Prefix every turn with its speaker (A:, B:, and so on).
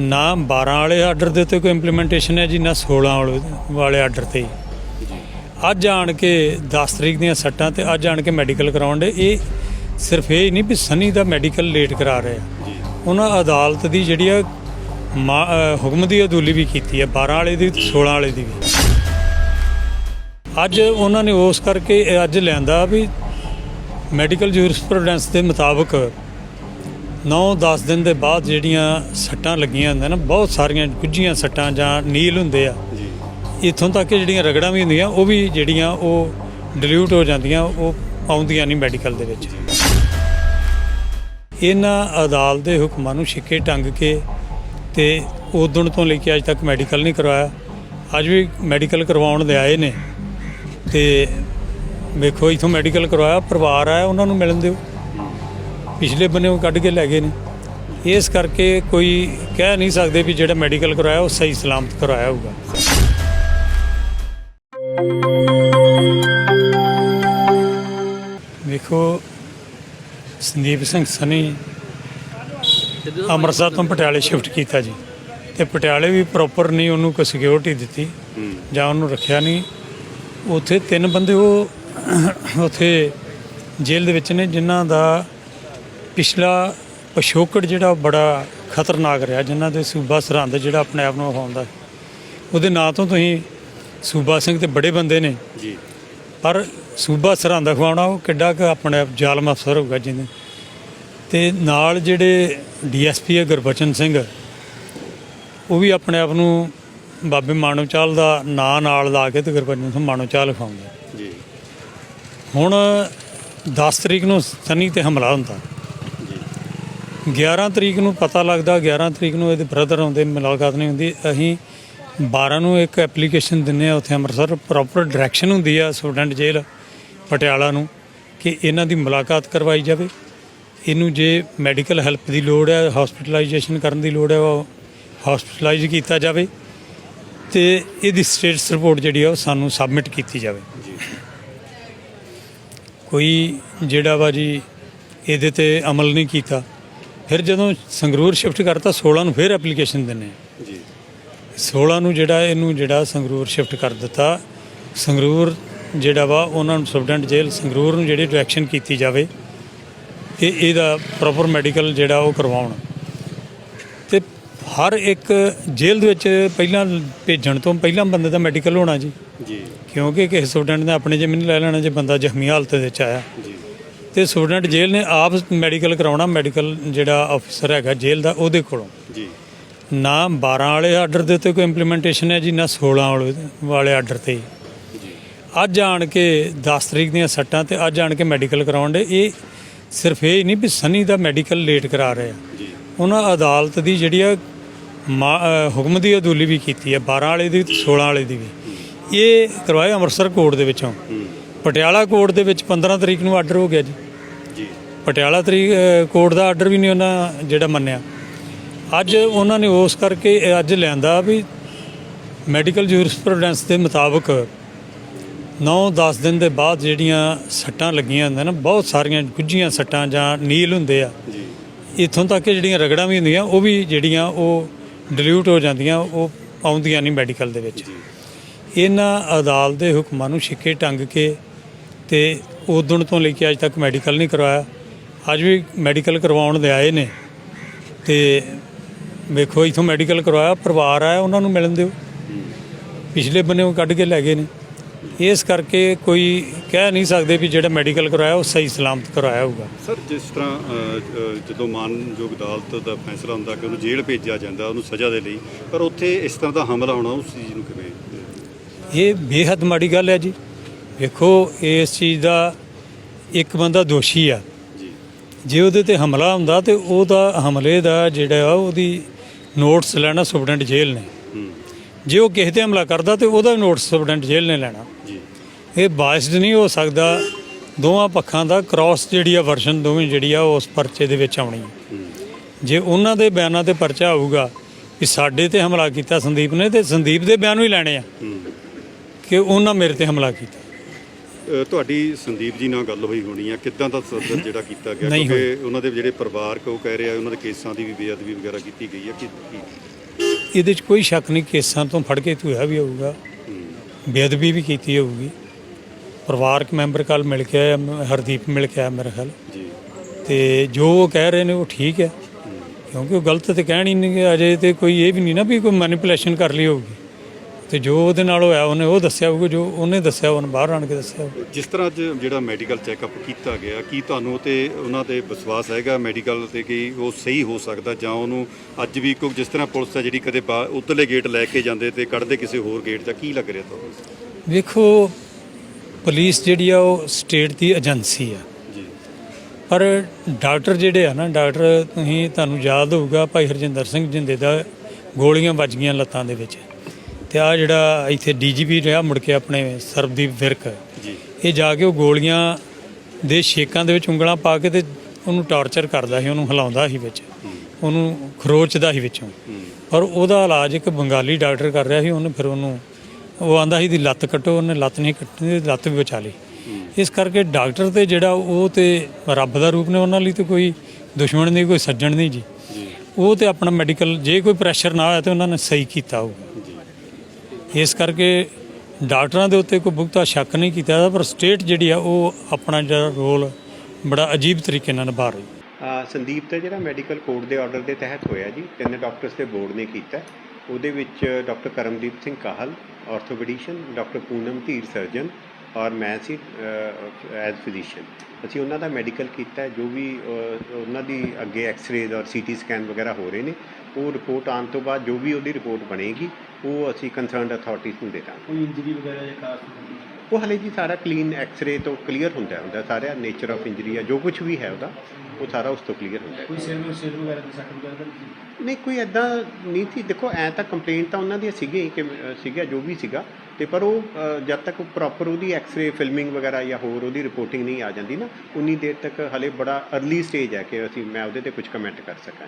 A: ਨਾ 12 ਵਾਲੇ ਆਰਡਰ ਦੇ ਉੱਤੇ ਕੋਈ ਇੰਪਲੀਮੈਂਟੇਸ਼ਨ ਹੈ ਜੀ ਨਾ 16 ਵਾਲੇ ਵਾਲੇ ਆਰਡਰ ਤੇ ਅੱਜ ਆਣ ਕੇ 10 ਤਰੀਕ ਦੀਆਂ ਸੱਟਾਂ ਤੇ ਅੱਜ ਆਣ ਕੇ ਮੈਡੀਕਲ ਕਰਾਉਣ ਦੇ ਇਹ ਸਿਰਫ ਇਹ ਨਹੀਂ ਵੀ ਸਨੀ ਦਾ ਮੈਡੀਕਲ ਲੇਟ ਕਰਾ ਰਹੇ। ਆ ਉਹਨਾਂ ਅਦਾਲਤ ਦੀ ਜਿਹੜੀ ਆ ਹੁਕਮ ਦੀ ਅਦੂਲੀ ਵੀ ਕੀਤੀ ਹੈ 12 ਵਾਲੇ ਦੀ ਤੇ 16 ਵਾਲੇ ਦੀ ਵੀ। ਅੱਜ ਉਹਨਾਂ ਨੇ ਉਸ ਕਰਕੇ ਅੱਜ ਲਿਆਂਦਾ ਵੀ ਮੈਡੀਕਲ ਜੂਰਿਸਪ੍ਰੂਡੈਂਸ ਦੇ ਮੁਤਾਬਕ 9-10 ਦਿਨ ਦੇ ਬਾਅਦ ਜਿਹੜੀਆਂ ਸੱਟਾਂ ਲੱਗੀਆਂ ਹੁੰਦੀਆਂ ਨਾ ਬਹੁਤ ਸਾਰੀਆਂ ਗੁੱਝੀਆਂ ਸੱਟਾਂ ਜਾਂ ਨੀਲ ਹੁੰਦੇ ਆ। ਇੱਥੋਂ ਤੱਕ ਕਿ ਜਿਹੜੀਆਂ ਰਗੜਾਂ ਵੀ ਹੁੰਦੀਆਂ ਉਹ ਵੀ ਜਿਹੜੀਆਂ ਉਹ ਡਿਲੂਟ ਹੋ ਜਾਂਦੀਆਂ ਉਹ ਆਉਂਦੀਆਂ ਨਹੀਂ ਮੈਡੀਕਲ ਦੇ ਵਿੱਚ। ਇਹਨਾਂ ਅਦਾਲਤ ਦੇ ਹੁਕਮਾਂ ਨੂੰ ਛਿੱਕੇ ਟੰਗ ਕੇ ਤੇ ਉਦੋਂ ਤੋਂ ਲੈ ਕੇ ਅੱਜ ਤੱਕ ਮੈਡੀਕਲ ਨਹੀਂ ਕਰਵਾਇਆ। ਅੱਜ ਵੀ ਮੈਡੀਕਲ ਕਰਵਾਉਣ ਦੇ ਆਏ ਨੇ ਤੇ ਵੇਖੋ ਇਥੋਂ ਮੈਡੀਕਲ ਕਰਵਾਇਆ ਪਰਿਵਾਰ ਆਇਆ ਉਹਨਾਂ ਨੂੰ ਮਿਲਣ ਦਿਓ। ਪਿਛਲੇ ਬੰਨੇ ਉਹ ਕੱਢ ਕੇ ਲੈ ਗਏ ਨੇ। ਇਸ ਕਰਕੇ ਕੋਈ ਕਹਿ ਨਹੀਂ ਸਕਦੇ ਵੀ ਜਿਹੜਾ ਮੈਡੀਕਲ ਕਰਵਾਇਆ ਉਹ ਸਹੀ ਸਲਾਮਤ ਕਰਵਾਇਆ ਹੋਊਗਾ। ਵੇਖੋ, ਸੰਦੀਪ ਸਿੰਘ ਸਨੀ ਅੰਮ੍ਰਿਤਸਰ ਤੋਂ ਪਟਿਆਲੇ ਸ਼ਿਫਟ ਕੀਤਾ ਜੀ। ਤੇ ਪਟਿਆਲੇ ਵੀ ਪ੍ਰੋਪਰ ਨਹੀਂ ਉਹਨੂੰ ਕੋਈ ਸਿਕਿਉਰਿਟੀ ਦਿੱਤੀ, ਜਾਂ ਉਹਨੂੰ ਰੱਖਿਆ ਨਹੀਂ। ਉੱਥੇ ਤਿੰਨ ਬੰਦੇ ਉਹ, ਉੱਥੇ ਜੇਲ੍ਹ ਦੇ ਵਿੱਚ ਨੇ, ਜਿਨ੍ਹਾਂ ਦਾ ਪਿਛਲਾ ਪਿਛੋਕੜ ਜਿਹੜਾ ਬੜਾ ਖਤਰਨਾਕ ਰਿਹਾ ਜਿਨ੍ਹਾਂ ਦੇ ਸੂਬਾ ਸਰਹੰਦ ਜਿਹੜਾ ਆਪਣੇ ਆਪ ਨੂੰ ਵਿਖਾਉਂਦਾ ਉਹਦੇ ਨਾਂ ਤੋਂ ਤੁਸੀਂ ਸੂਬਾ ਸਿੰਘ ਤੇ ਬੜੇ ਬੰਦੇ ਨੇ।
B: ਜੀ।
A: ਪਰ ਸੂਬਾ ਸਰਹੰਦ ਖਵਾਉਣਾ ਉਹ ਕਿੱਡਾ ਕੁ ਆਪਣੇ ਆਪ ਜ਼ਾਲਮ ਅਫਸਰ ਹੋਊਗਾ ਜਿਹਨੇ। ਤੇ ਨਾਲ ਜਿਹੜੇ ਡੀਐਸਪੀ ਹੈ ਗੁਰਬਚਨ ਸਿੰਘ ਉਹ ਵੀ ਆਪਣੇ ਆਪ ਨੂੰ ਬਾਬੇ ਮਾਨਵ ਚਾਲ ਦਾ ਨਾਂ ਨਾਲ ਲਾ ਕੇ ਤੇ ਗੁਰਬਚਨ ਸਿੰਘ ਮਾਨਵ ਚਾਲ ਖਵਾਉਂਦਾ
B: ਜੀ।
A: ਹੁਣ 10 ਤਰੀਕ ਨੂੰ ਸਨੀ ਤੇ ਹਮਲਾ ਹੁੰਦਾ। 11 ਤਰੀਕ ਨੂੰ ਪਤਾ ਲੱਗਦਾ 11 ਤਰੀਕ ਨੂੰ ਇਹਦੇ ਬ੍ਰਦਰ ਆਉਂਦੇ ਮੁਲਾਕਾਤ ਨਹੀਂ ਹੁੰਦੀ। ਅਸੀਂ 12 ਨੂੰ ਇੱਕ ਐਪਲੀਕੇਸ਼ਨ ਦਿੰਨੇ ਆ ਉੱਥੇ ਅੰਮ੍ਰਿਤਸਰ ਪ੍ਰੋਪਰ ਡਾਇਰੈਕਸ਼ਨ ਹੁੰਦੀ ਆ ਸਟੂਡੈਂਟ ਜੇਲ੍ਹ ਪਟਿਆਲਾ ਨੂੰ ਕਿ ਇਹਨਾਂ ਦੀ ਮੁਲਾਕਾਤ ਕਰਵਾਈ ਜਾਵੇ। ਇਹਨੂੰ ਜੇ ਮੈਡੀਕਲ ਹੈਲਪ ਦੀ ਲੋੜ ਹੈ ਹਸਪੀਟਲਾਈਜੇਸ਼ਨ ਕਰਨ ਦੀ ਲੋੜ ਹੈ ਉਹ ਹਸਪੀਟਲਾਈਜ਼ ਕੀਤਾ ਜਾਵੇ ਤੇ ਇਹਦੀ ਸਟੇਟਸ ਰਿਪੋਰਟ ਜਿਹੜੀ ਆ ਉਹ ਸਾਨੂੰ ਸਬਮਿਟ ਕੀਤੀ ਜਾਵੇ। ਕੋਈ ਜਿਹੜਾ ਵਾ ਜੀ ਇਹਦੇ ਤੇ ਅਮਲ ਨਹੀਂ ਕੀਤਾ। ਫਿਰ ਜਦੋਂ ਸੰਗਰੂਰ ਸ਼ਿਫਟ ਕਰਤਾ 16 ਨੂੰ ਫਿਰ ਐਪਲੀਕੇਸ਼ਨ ਦਿੰਨੇ
B: ਜੀ।
A: 16 ਨੂੰ ਜਿਹੜਾ ਇਹਨੂੰ ਜਿਹੜਾ ਸੰਗਰੂਰ ਸ਼ਿਫਟ ਕਰ ਦਿੱਤਾ ਸੰਗਰੂਰ ਜਿਹੜਾ ਵਾ ਉਹਨਾਂ ਨੂੰ ਸਟੂਡੈਂਟ ਜੇਲ੍ਹ ਸੰਗਰੂਰ ਨੂੰ ਜਿਹੜੀ ਡਾਇਰੈਕਸ਼ਨ ਕੀਤੀ ਜਾਵੇ ਕਿ ਇਹਦਾ ਪ੍ਰੋਪਰ ਮੈਡੀਕਲ ਜਿਹੜਾ ਉਹ ਕਰਵਾਉਣ। ਤੇ ਹਰ ਇੱਕ ਜੇਲ੍ਹ ਦੇ ਵਿੱਚ ਪਹਿਲਾਂ ਭੇਜਣ ਤੋਂ ਪਹਿਲਾਂ ਬੰਦੇ ਦਾ ਮੈਡੀਕਲ ਹੋਣਾ ਜੀ।
B: ਜੀ।
A: ਕਿਉਂਕਿ ਕਿਸੇ ਸਟੂਡੈਂਟ ਨੇ ਆਪਣੇ ਜਿੰਮੇ ਨਹੀਂ ਲੈ ਲੈਣਾ ਜੇ ਬੰਦਾ ਜ਼ਖਮੀ ਹਾਲਤ ਦੇ ਵਿੱਚ ਆਇਆ।
B: ਜੀ।
A: ਤੇ ਸਟੂਡੈਂਟ ਜੇਲ੍ਹ ਨੇ ਆਪ ਮੈਡੀਕਲ ਕਰਾਉਣਾ ਮੈਡੀਕਲ ਜਿਹੜਾ ਆਫੀਸਰ ਹੈਗਾ ਜੇਲ੍ਹ ਦਾ ਉਹਦੇ ਕੋਲੋਂ।
B: ਜੀ।
A: ਨਾ 12 ਵਾਲੇ ਆਰਡਰ ਦੇ ਉੱਤੇ ਕੋਈ ਇੰਪਲੀਮੈਂਟੇਸ਼ਨ ਹੈ ਜੀ ਨਾ 16 ਵਾਲੇ ਵਾਲੇ ਆਰਡਰ ਤੇ ਅੱਜ ਆਣ ਕੇ 10 ਤਰੀਕ ਦੀਆਂ ਸੱਟਾਂ ਤੇ ਅੱਜ ਆਣ ਕੇ ਮੈਡੀਕਲ ਕਰਾਉਣ ਦੇ ਇਹ ਸਿਰਫ ਇਹ ਨਹੀਂ ਵੀ ਸਨੀ ਦਾ ਮੈਡੀਕਲ ਲੇਟ ਕਰਾ ਰਹੇ ਆ।
B: ਜੀ।
A: ਉਹਨਾਂ ਅਦਾਲਤ ਦੀ ਜਿਹੜੀ ਆ ਹੁਕਮ ਦੀ ਅਦੂਲੀ ਵੀ ਕੀਤੀ ਹੈ 12 ਵਾਲੇ ਦੀ ਤੇ 16 ਵਾਲੇ ਦੀ ਵੀ। ਇਹ ਕਰਵਾਏ ਅੰਮ੍ਰਿਤਸਰ ਕੋਰਟ ਦੇ ਵਿੱਚੋਂ। ਪਟਿਆਲਾ ਕੋਰਟ ਦੇ ਵਿੱਚ 15 ਤਰੀਕ ਨੂੰ ਆਰਡਰ ਹੋ ਗਿਆ ਜੀ।
B: ਜੀ।
A: ਪਟਿਆਲਾ ਤਰੀਕ ਕੋਰਟ ਦਾ ਆਰਡਰ ਵੀ ਨਹੀਂ ਉਹਨਾਂ ਜਿਹੜਾ ਮੰਨਿਆ। ਅੱਜ ਉਹਨਾਂ ਨੇ ਉਸ ਕਰਕੇ ਅੱਜ ਲਿਆਂਦਾ ਵੀ ਮੈਡੀਕਲ ਜੂਰਿਸਪ੍ਰੂਡੈਂਸ ਦੇ ਮੁਤਾਬਕ 9-10 ਦਿਨ ਦੇ ਬਾਅਦ ਜਿਹੜੀਆਂ ਸੱਟਾਂ ਲੱਗੀਆਂ ਹੁੰਦੀਆਂ ਨਾ ਬਹੁਤ ਸਾਰੀਆਂ ਗੁੱਝੀਆਂ ਸੱਟਾਂ ਜਾਂ ਨੀਲ ਹੁੰਦੇ ਆ।
B: ਜੀ।
A: ਇੱਥੋਂ ਤੱਕ ਕਿ ਜਿਹੜੀਆਂ ਰਗੜਾਂ ਵੀ ਹੁੰਦੀਆਂ ਉਹ ਵੀ ਜਿਹੜੀਆਂ ਉਹ ਡਿਲੂਟ ਹੋ ਜਾਂਦੀਆਂ ਉਹ ਆਉਂਦੀਆਂ ਨਹੀਂ ਮੈਡੀਕਲ ਦੇ ਵਿੱਚ। ਇਹਨਾਂ ਅਦਾਲਤ ਦੇ ਹੁਕਮਾਂ ਨੂੰ ਛਿੱਕੇ ਟੰਗ ਕੇ ਤੇ ਉਦੋਂ ਤੋਂ ਲੈ ਕੇ ਅੱਜ ਤੱਕ ਮੈਡੀਕਲ ਨਹੀਂ ਕਰਵਾਇਆ। ਅੱਜ ਵੀ ਮੈਡੀਕਲ ਕਰਵਾਉਣ ਦੇ ਆਏ ਨੇ। ਤੇ ਵੇਖੋ ਇਥੋਂ ਮੈਡੀਕਲ ਕਰਵਾਇਆ ਪਰਿਵਾਰ ਆਇਆ ਉਹਨਾਂ ਨੂੰ ਮਿਲਣ ਦਿਓ। ਪਿਛਲੇ ਬੰਨੇ ਉਹ ਕੱਢ ਕੇ ਲੈ ਗਏ ਨੇ। ਇਸ ਕਰਕੇ ਕੋਈ ਕਹਿ ਨਹੀਂ ਸਕਦੇ ਵੀ ਜਿਹੜਾ ਮੈਡੀਕਲ ਕਰਵਾਇਆ ਉਹ ਸਹੀ ਸਲਾਮਤ ਕਰਵਾਇਆ ਹੋਊਗਾ।
B: ਸਰ ਜਿਸ ਤਰ੍ਹਾਂ ਜਦੋਂ ਮਾਨਯੋਗ ਅਦਾਲਤ ਦਾ ਫੈਸਲਾ ਹੁੰਦਾ ਕਿ ਉਹਨੂੰ ਜੇਲ੍ਹ ਭੇਜਿਆ ਜਾਂਦਾ ਉਹਨੂੰ ਸਜ਼ਾ ਦੇ ਲਈ ਪਰ ਉੱਥੇ ਇਸ ਤਰ੍ਹਾਂ ਦਾ ਹਮਲਾ ਹੋਣਾ ਉਸ ਚੀਜ਼ ਨੂੰ ਕਿਵੇਂ
A: ਇਹ ਬੇਹੱਦ ਮਾੜੀ ਗੱਲ ਹੈ ਜੀ। ਵੇਖੋ ਇਸ ਚੀਜ਼ ਦਾ ਇੱਕ ਬੰਦਾ ਦੋਸ਼ੀ ਆ।
B: ਜੀ।
A: ਉਹਦੇ ਤੇ ਹਮਲਾ ਹੁੰਦਾ ਤੇ ਉਹਦਾ ਹਮਲੇ ਦਾ ਜਿਹੜਾ ਆ ਉਹਦੀ ਨੋਟਸ ਲੈਣਾ ਸਟੂਡੈਂਟ ਜੇਲ੍ਹ ਨੇ। ਜੇ ਉਹ ਕਿਸੇ ਤੇ ਹਮਲਾ ਕਰਦਾ ਤੇ ਉਹਦਾ ਨੋਟਸ ਸਟੂਡੈਂਟ ਜੇਲ੍ਹ ਨੇ ਲੈਣਾ। ਇਹ ਬਾਇਸਡ ਨਹੀਂ ਹੋ ਸਕਦਾ। ਦੋਵਾਂ ਪੱਖਾਂ ਦਾ ਕ੍ਰਾਸ ਜਿਹੜੀ ਆ ਵਰਸ਼ਨ ਦੋਵੇਂ ਜਿਹੜੀ ਆ ਉਸ ਪਰਚੇ ਦੇ ਵਿੱਚ ਆਉਣੀ ਜੇ ਉਹਨਾਂ ਦੇ ਬਿਆਨਾਂ ਤੇ ਪਰਚਾ ਹੋਊਗਾ ਕਿ ਸਾਡੇ ਤੇ ਹਮਲਾ ਕੀਤਾ ਸੰਦੀਪ ਨੇ ਤੇ ਸੰਦੀਪ ਦੇ ਬਿਆਨ ਵੀ ਲੈਣੇ ਆ ਕਿ ਉਹਨਾਂ ਮੇਰੇ ਤੇ ਹਮਲਾ ਕੀਤਾ।
B: ਤੁਹਾਡੀ ਸੰਦੀਪ ਜੀ ਨਾਲ ਗੱਲ ਹੋਈ ਹੋਣੀ ਆ ਕਿੱਦਾਂ ਦਾ ਸਦਰ ਜਿਹੜਾ ਕੀਤਾ ਗਿਆ?
A: ਨਹੀਂ
B: ਕਿਉਂਕਿ ਉਹਨਾਂ ਦੇ ਜਿਹੜੇ ਪਰਿਵਾਰਕ ਉਹ ਕਹਿ ਰਹੇ ਉਹਨਾਂ ਦੇ ਕੇਸਾਂ ਦੀ ਵੀ ਬੇਅਦਬੀ ਵਗੈਰਾ ਕੀਤੀ ਗਈ ਆ ਕਿ ਕੀ?
A: ਇਹਦੇ 'ਚ ਕੋਈ ਸ਼ੱਕ ਨਹੀਂ ਕੇਸਾਂ ਤੋਂ ਫੜ ਕੇ ਧੋਇਆ ਵੀ ਹੋਊਗਾ।
B: ਹੂੰ।
A: ਬੇਅਦਬੀ ਵੀ ਕੀਤੀ ਹੋਊਗੀ। ਪਰਿਵਾਰਕ ਮੈਂਬਰ ਕੱਲ ਮਿਲ ਕੇ ਆਇਆ ਮ- ਹਰਦੀਪ ਮਿਲ ਕੇ ਆਇਆ ਮੇਰੇ ਖਿਆਲ।
B: ਜੀ।
A: ਤੇ ਜੋ ਉਹ ਕਹਿ ਰਹੇ ਨੇ ਉਹ ਠੀਕ ਹੈ। ਕਿਉਂਕਿ ਉਹ ਗਲਤ ਤੇ ਕਹਿਣ ਹੀ ਨਹੀਂ ਕਿ ਅਜੇ ਤੇ ਕੋਈ ਇਹ ਵੀ ਨਹੀਂ ਨਾ ਵੀ ਕੋਈ ਮੈਨੀਪੂਲੇਸ਼ਨ ਕਰ ਲਈ ਹੋਊਗੀ। ਤੇ ਜੋ ਉਹਦੇ ਨਾਲ ਹੋਇਆ ਉਹਨੇ ਉਹ ਦੱਸਿਆ ਹੋਊਗਾ ਜੋ ਉਹਨੇ ਦੱਸਿਆ ਉਹਨੇ ਬਾਹਰ ਆਣ ਕੇ ਦੱਸਿਆ ਹੋਊਗਾ।
B: ਜਿਸ ਤਰ੍ਹਾਂ ਅੱਜ ਜਿਹੜਾ ਮੈਡੀਕਲ ਚੈੱਕਅਪ ਕੀਤਾ ਗਿਆ ਕੀ ਤੁਹਾਨੂੰ ਤੇ ਉਹਨਾਂ ਤੇ ਵਿਸ਼ਵਾਸ ਹੈਗਾ ਮੈਡੀਕਲ ਤੇ ਕਿ ਉਹ ਸਹੀ ਹੋ ਸਕਦਾ ਜਾਂ ਉਹਨੂੰ ਅੱਜ ਵੀ ਕੋਈ ਜਿਸ ਤਰ੍ਹਾਂ ਪੁਲਿਸ ਹੈ ਜਿਹੜੀ ਕਦੇ ਬਾ- ਉੱਧਰਲੇ ਗੇਟ ਲੈ ਕੇ ਜਾਂਦੇ ਤੇ ਕੱਢਦੇ ਕਿਸੇ ਹੋਰ ਗੇਟ ਜਾਂ ਕੀ ਲੱਗ ਰਿਹਾ ਤੁਹਾਨੂੰ?
A: ਵੇਖੋ ਪੁਲਿਸ ਜਿਹੜੀ ਆ ਉਹ ਸਟੇਟ ਦੀ ਏਜੰਸੀ ਆ।
B: ਜੀ।
A: ਪਰ ਡਾਕਟਰ ਜਿਹੜੇ ਆ ਨਾ ਡਾਕਟਰ ਤੁਸੀਂ ਤੁਹਾਨੂੰ ਯਾਦ ਹੋਊਗਾ ਭਾਈ ਹਰਜਿੰਦਰ ਸਿੰਘ ਜਿੰਦੇ ਦਾ ਗੋਲੀਆਂ ਵੱਜ ਗਈਆਂ ਲੱਤਾਂ ਦੇ ਵਿੱਚ। ਤੇ ਆ ਜਿਹੜਾ ਇੱਥੇ ਡੀਜੀਪੀ ਰਿਹਾ ਮੁੜ ਕੇ ਆਪਣੇ ਸਰਬਦੀਪ ਵਿਰਕ।
B: ਜੀ।
A: ਇਹ ਜਾ ਕੇ ਉਹ ਗੋਲੀਆਂ ਦੇ ਛੇਕਾਂ ਦੇ ਵਿੱਚ ਉਂਗਲਾਂ ਪਾ ਕੇ ਤੇ ਉਹਨੂੰ ਟਾਰਚਰ ਕਰਦਾ ਸੀ ਉਹਨੂੰ ਹਿਲਾਉਂਦਾ ਸੀ ਵਿੱਚ। ਉਹਨੂੰ ਖਰੋਚਦਾ ਸੀ ਵਿੱਚੋਂ। ਪਰ ਉਹਦਾ ਇਲਾਜ ਇੱਕ ਬੰਗਾਲੀ ਡਾਕਟਰ ਕਰ ਰਿਹਾ ਸੀ ਉਹਨੇ ਫਿਰ ਉਹਨੂੰ ਉਹ ਆਂਦਾ ਸੀ ਦੀ ਲੱਤ ਕੱਟੋ। ਉਹਨੇ ਲੱਤ ਨਹੀਂ ਕੱਟਣੀ ਤੇ ਲੱਤ ਵੀ ਬਚਾ ਲਈ। ਇਸ ਕਰਕੇ ਡਾਕਟਰ ਤੇ ਜਿਹੜਾ ਉਹ ਤੇ ਰੱਬ ਦਾ ਰੂਪ ਨੇ ਉਹਨਾਂ ਲਈ ਤੇ ਕੋਈ ਦੁਸ਼ਮਣ ਨਹੀਂ ਕੋਈ ਸੱਜਣ ਨਹੀਂ ਜੀ। ਉਹ ਤੇ ਆਪਣਾ ਮੈਡੀਕਲ ਜੇ ਕੋਈ ਪ੍ਰੈਸ਼ਰ ਨਾ ਹੋਇਆ ਤੇ ਉਹਨਾਂ ਨੇ ਸਹੀ ਕੀਤਾ ਹੋਊਗਾ।
B: ਜੀ
A: ਇਸ ਕਰਕੇ ਡਾਕਟਰਾਂ ਦੇ ਉੱਤੇ ਕੋਈ ਬੁਗਤਾ ਸ਼ੱਕ ਨਹੀਂ ਕੀਤਾ ਜਾਂਦਾ, ਪਰ ਸਟੇਟ ਜਿਹੜੀ ਆ, ਉਹ ਆਪਣਾ ਜਿਹੜਾ ਰੋਲ ਬੜਾ ਅਜੀਬ ਤਰੀਕੇ ਨਾਲ ਨਿਭਾ ਰਹੀ
C: ਸੰਦੀਪ ਤੇ ਜਿਹੜਾ ਮੈਡੀਕਲ ਕੋਡ ਦੇ ਆਰਡਰ ਦੇ ਤਹਿਤ ਹੋਇਆ ਜੀ, ਤਿੰਨ ਡਾਕਟਰਸ ਦੇ ਬੋਰਡ ਨੇ ਕੀਤਾ। ਉਹਦੇ ਵਿੱਚ doctor Karamdeep Singh Kahal orthopedician doctor Poonam Dhir surgeon ਔਰ ਮੈਂ ਸੀ ਐਜ਼ ਫਿਜ਼ੀਸ਼ੀਅਨ ਅਸੀਂ ਉਹਨਾਂ ਦਾ ਮੈਡੀਕਲ ਕੀਤਾ, ਜੋ ਵੀ ਉਹਨਾਂ ਦੀ ਅੱਗੇ ਐਕਸ-ਰੇਜ਼ ਔਰ ਸੀਟੀ ਸਕੈਨ ਵਗੈਰਾ ਹੋ ਰਹੇ ਨੇ, ਉਹ ਰਿਪੋਰਟ ਆਉਣ ਤੋਂ ਬਾਅਦ ਜੋ ਵੀ ਉਹਦੀ ਰਿਪੋਰਟ ਬਣੇਗੀ, ਉਹ ਅਸੀਂ ਕੰਸਰਨਡ ਅਥਾਰਟੀਜ਼ ਨੂੰ ਦੇ ਦਾਂਗੇ।
D: ਕੋਈ ਇੰਜਰੀ ਵਗੈਰਾ ਜਾਂ ਖਾਸ
C: ਉਹ ਹਲੇ ਜੀ ਸਾਰਾ ਕਲੀਨ ਐਕਸ-ਰੇ ਤੋਂ ਕਲੀਅਰ ਹੁੰਦਾ ਹੁੰਦਾ ਸਾਰਾ ਨੇਚਰ ਆਫ ਇੰਜਰੀ ਆ ਜੋ ਕੁਝ ਵੀ ਹੈ ਉਹਦਾ ਉਹ ਸਾਰਾ ਉਸ ਤੋਂ ਕਲੀਅਰ ਹੁੰਦਾ
D: ਕੋਈ ਸਿਰ ਵਿੱਚ ਸਿਰ ਵਗੈਰਾ ਦੀ ਸੱਟ ਵਗੈਰਾ ਨਹੀਂ
C: ਕੋਈ ਐਦਾਂ ਨਹੀਂ ਸੀ। ਦੇਖੋ ਐ ਤਾਂ ਕੰਪਲੇਂਟ ਤਾਂ ਉਹਨਾਂ ਦੀ ਸੀਗੀ ਕਿ ਸੀਗਾ ਜੋ ਵੀ ਸੀਗਾ। ਤੇ ਪਰ ਉਹ ਜਦ ਤੱਕ ਪ੍ਰੋਪਰ ਉਹਦੀ ਐਕਸ-ਰੇ ਫਿਲਮਿੰਗ ਵਗੈਰਾ ਜਾਂ ਹੋਰ ਉਹਦੀ ਰਿਪੋਰਟਿੰਗ ਨਹੀਂ ਆ ਜਾਂਦੀ ਨਾ ਉਨੀ ਦੇਰ ਤੱਕ ਹਲੇ ਬੜਾ ਅਰਲੀ ਸਟੇਜ ਹੈ ਕਿ ਅਸੀਂ ਮੈਂ ਉਹਦੇ ਤੇ ਕੁਝ ਕਮੈਂਟ ਕਰ ਸਕਾਂ